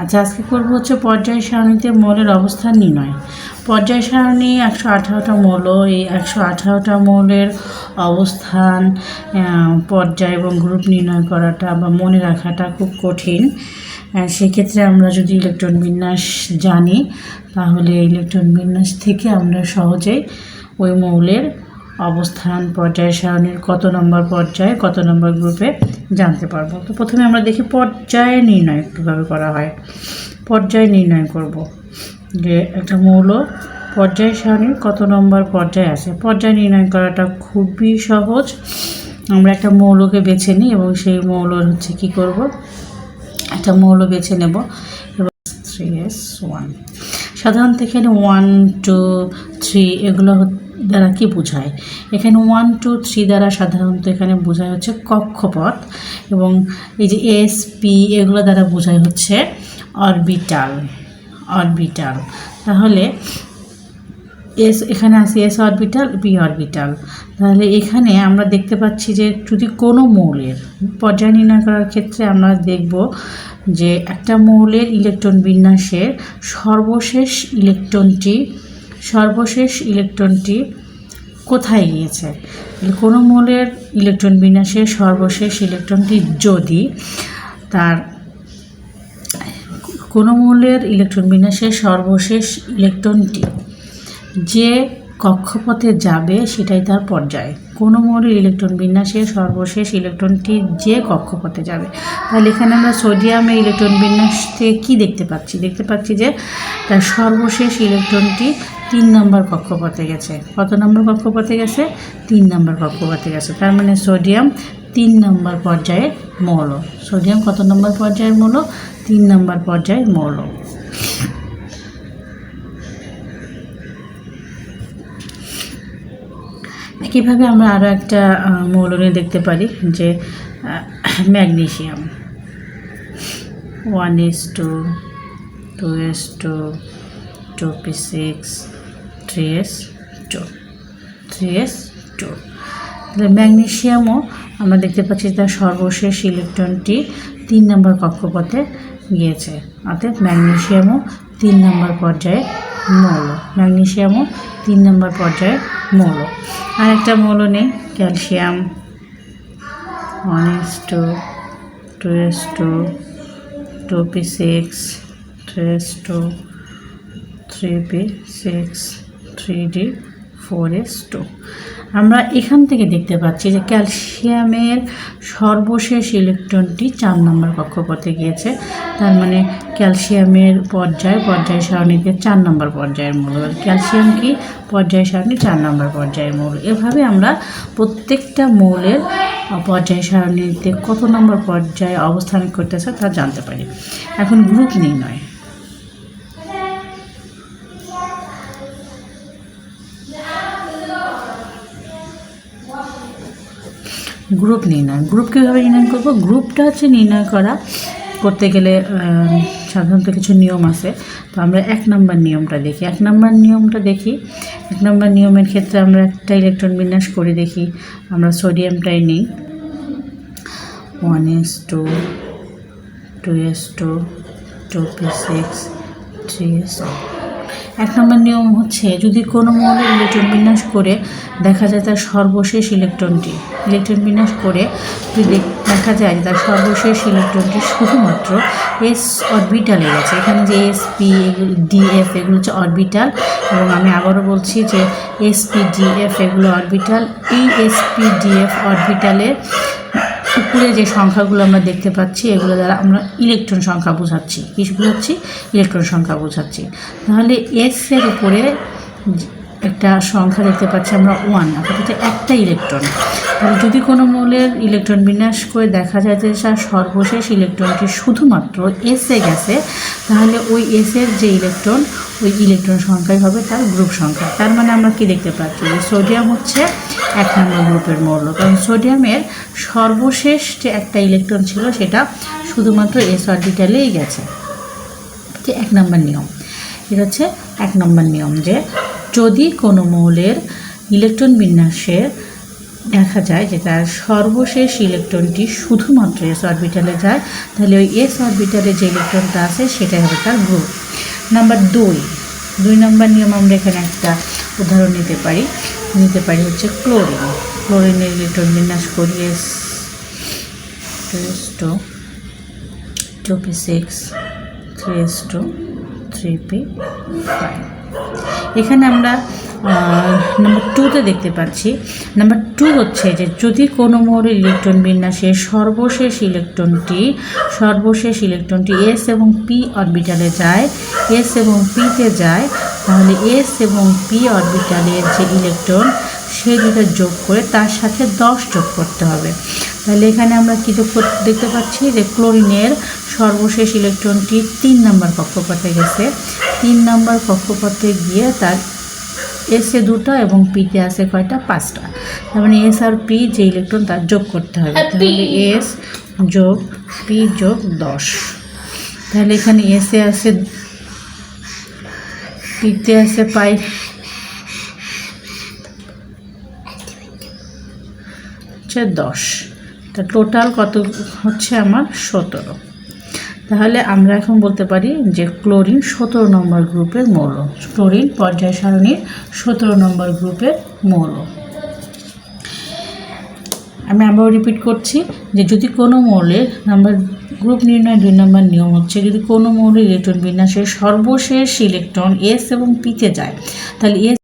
আচ্ছা আজকে করব হচ্ছে পর্যায় সারণীতে মৌলের অবস্থান নির্ণয়। পর্যায় সারণী একশো আঠারোটা মৌল, এই একশো আঠারোটা মৌলের অবস্থান পর্যায় এবং গ্রুপ নির্ণয় করাটা বা মনে রাখাটা খুব কঠিন। সেক্ষেত্রে আমরা যদি ইলেকট্রন বিন্যাস জানি, তাহলে ইলেকট্রন বিন্যাস থেকে আমরা সহজেই ওই মৌলের অবস্থান, পর্যায় সারণীর কত নম্বর পর্যায়ে, কত নম্বর গ্রুপে জানতে পারব। তো প্রথমে আমরা দেখি পর্যায় নির্ণয় কীভাবে করা হয়। পর্যায় নির্ণয় করব যে একটা মৌল পর্যায় সারণীর কত নম্বর পর্যায় আছে। পর্যায় নির্ণয় করাটা খুবই সহজ। আমরা একটা মৌলকে বেছে নিই এবং সেই মৌলর হচ্ছে কি করব? একটা মৌল বেছে নেব। এবং থ্রি এস ওয়ান সাধারণত এখানে ওয়ান টু থ্রি এগুলো দ্বারা কি বোঝায়? এখানে ওয়ান টু থ্রি দ্বারা সাধারণত এখানে বোঝায় হচ্ছে কক্ষপথ এবং এই যে এস পি এগুলো দ্বারা বোঝায় হচ্ছে অরবিটাল অরবিটাল তাহলে এস এখানে আছে এস অরবিটাল পি অরবিটাল তাহলে এখানে আমরা দেখতে পাচ্ছি যে যদি কোনো মৌলের পর্যায় নির্ণয় করার ক্ষেত্রে আমরা দেখব যে একটা মৌলের ইলেকট্রন বিন্যাসের সর্বশেষ ইলেকট্রনটি সর্বশেষ ইলেকট্রনটি কোথায় গিয়েছে? কোনো মৌলের ইলেকট্রন বিন্যাসের সর্বশেষ ইলেকট্রনটি যদি তার কোনো মৌলের ইলেকট্রন বিন্যাসের সর্বশেষ ইলেকট্রনটি যে কক্ষপথে যাবে সেটাই তার পর্যায়। কোনো মৌলের ইলেকট্রন বিন্যাসে সর্বশেষ ইলেকট্রনটি যে কক্ষপথে যাবে। তাহলে এখানে আমরা সোডিয়ামের ইলেকট্রন বিন্যাস থেকে কী দেখতে পাচ্ছি? দেখতে পাচ্ছি যে, তার সর্বশেষ ইলেকট্রনটি তিন নম্বর কক্ষপথে গেছে। কত নম্বর কক্ষপথে গেছে? তিন নম্বর কক্ষপথে গেছে। তার মানে সোডিয়াম তিন নম্বর পর্যায়ে মৌল। সোডিয়াম কত নম্বর পর্যায়ের মৌল? তিন নম্বর পর্যায়ের মৌল। একইভাবে আমরা আরও একটা মৌল নিয়ে দেখতে পারি যে magnesium? One S two two S two two P six three S two three S two তাহলে ম্যাগনেশিয়ামও আমরা দেখতে পাচ্ছি তার সর্বশেষ ইলেকট্রনটি তিন নম্বর কক্ষপথে গিয়েছে। অর্থাৎ ম্যাগনেশিয়ামও তিন নম্বর পর্যায়ে মৌল। ম্যাগনেশিয়ামও তিন নম্বর পর্যায়ে মৌল। আর একটা মৌল নেই, calcium. One S two two S two two P six three S two three P six three D four S two আমরা এখান থেকে দেখতে পাচ্ছি যে ক্যালসিয়ামের সর্বশেষ ইলেকট্রনটি চার নম্বর কক্ষপথে গিয়েছে। তার মানে ক্যালসিয়ামের পর্যায় পর্যায় সারণীতে চার নম্বর পর্যায়ের মূল। ক্যালসিয়াম কি? পর্যায় সারণী চার নম্বর পর্যায়ের মূল। এভাবে আমরা প্রত্যেকটা মৌলের পর্যায় সারণীতে কত নম্বর পর্যায়ে অবস্থান করতেছে তা জানতে পারি। এখন গ্রুপ নির্ণয়। গ্রুপ নির্ণয়। গ্রুপ কীভাবে নির্ণয় করব? গ্রুপটা হচ্ছে নির্ণয় করা। করতে গেলে সাধারণত কিছু নিয়ম আছে। তো আমরা এক নম্বর নিয়মটা দেখি। এক নম্বর নিয়মটা দেখি। এক নম্বর নিয়মের ক্ষেত্রে আমরা একটা ইলেকট্রন বিন্যাস করে দেখি। আমরা সোডিয়ামটাই নিই। One S two two S two two P six, three S এক নম্বর নিয়ম হচ্ছে যদি কোনো মৌলের ইলেকট্রন বিন্যাস করে, দেখা যায় তার সর্বশেষ ইলেকট্রনটি। ইলেকট্রন বিন্যাস করে যদি দেখা যায় তার সর্বশেষ ইলেকট্রনটি শুধুমাত্র এস অরবিটালে গেছে। এখানে যে এস পি ডি এফ এগুলো হচ্ছে অরবিটাল এবং আমি আবারও বলছি যে এস পি ডি এফ এগুলো অরবিটাল এই এস পি ডি এফ অরবিটালের উপরে যে সংখ্যাগুলো আমরা দেখতে পাচ্ছি, এগুলো দ্বারা আমরা ইলেকট্রন সংখ্যা বোঝাচ্ছি। কী বোঝাচ্ছি? ইলেকট্রন সংখ্যা বোঝাচ্ছি। তাহলে এস এর উপরে একটা সংখ্যা দেখতে পাচ্ছি আমরা ওয়ান অর্থাৎ একটা ইলেকট্রন তাহলে যদি কোনো মৌলের ইলেকট্রন বিন্যাস করে দেখা যায় যে তার সর্বশেষ ইলেকট্রনটি শুধুমাত্র এসে গেছে, তাহলে ওই এসের যে ইলেকট্রন ওই ইলেকট্রন সংখ্যাই হবে তার গ্রুপ সংখ্যা। তার মানে আমরা কি দেখতে পাচ্ছি? যে সোডিয়াম হচ্ছে এক নম্বর গ্রুপের মৌল। কারণ সোডিয়ামের সর্বশেষ যে একটা ইলেকট্রন ছিল, সেটা শুধুমাত্র এস অরবিটালেই গেছে। যে এক নম্বর নিয়ম। এটা হচ্ছে এক নম্বর নিয়ম যে যদি কোনো মৌলের ইলেকট্রন বিন্যাসে দেখা যায় যে তার সর্বশেষ ইলেকট্রনটি শুধুমাত্র এস অরবিটালে যায়, তাহলে ওই এস অরবিটালে যে ইলেকট্রনটা আছে, সেটাই হবে তার গ্রুপ। নাম্বার দুই। দুই নম্বর নিয়ম আমরা এখানে একটা উদাহরণ নিতে পারি। নিতে পারি হচ্ছে ক্লোরিন। ক্লোরিনের ইলেকট্রন বিন্যাস করি S two two two P six three S two three P five. এখানে আমরা নাম্বার টুতে দেখতে পাচ্ছি। নাম্বার টু হচ্ছে যে, যদি কোনো মোড়ের ইলেকট্রন বিন্যাসে সর্বশেষ ইলেকট্রনটি সর্বশেষ ইলেকট্রনটি এস এবং পি অরবিটালে যায় এস এবং পিতে যায়, তাহলে এস এবং পি অরবিটালের যে ইলেকট্রন সে দুটো যোগ করে তার সাথে দশ যোগ করতে হবে। তাহলে এখানে আমরা কী যোগ দেখতে পাচ্ছি যে, ক্লোরিনের সর্বশেষ ইলেকট্রনটি তিন নম্বর কক্ষপথে গেছে। তিন নম্বর কক্ষপথে গিয়ে তার এসে দুটো এবং পিতে আছে কয়টা? পাঁচটা। তার মানে এস আর পি যে ইলেকট্রন তার যোগ করতে হবে। তাহলে এস যোগ পি যোগ দশ। তাহলে এখানে এসে আছে পিতে আছে পাই হচ্ছে দশ। তা টোটাল কত হচ্ছে আমার? সতেরো। তাহলে আমরা এখন বলতে পারি যে ক্লোরিন সতেরো নম্বর গ্রুপের মৌল। ক্লোরিন পর্যায় সারণীর সতেরো নম্বর গ্রুপের মৌল। আমি আবারও রিপিট করছি যে যদি কোনো মৌলের নাম্বার গ্রুপ নির্ণয় দুই নম্বর নিয়ম হচ্ছে, যদি কোনো মৌলের ইলেকট্রন বিন্যাসের সর্বশেষ ইলেকট্রন এস এবং পিতে যায়, তাহলে এস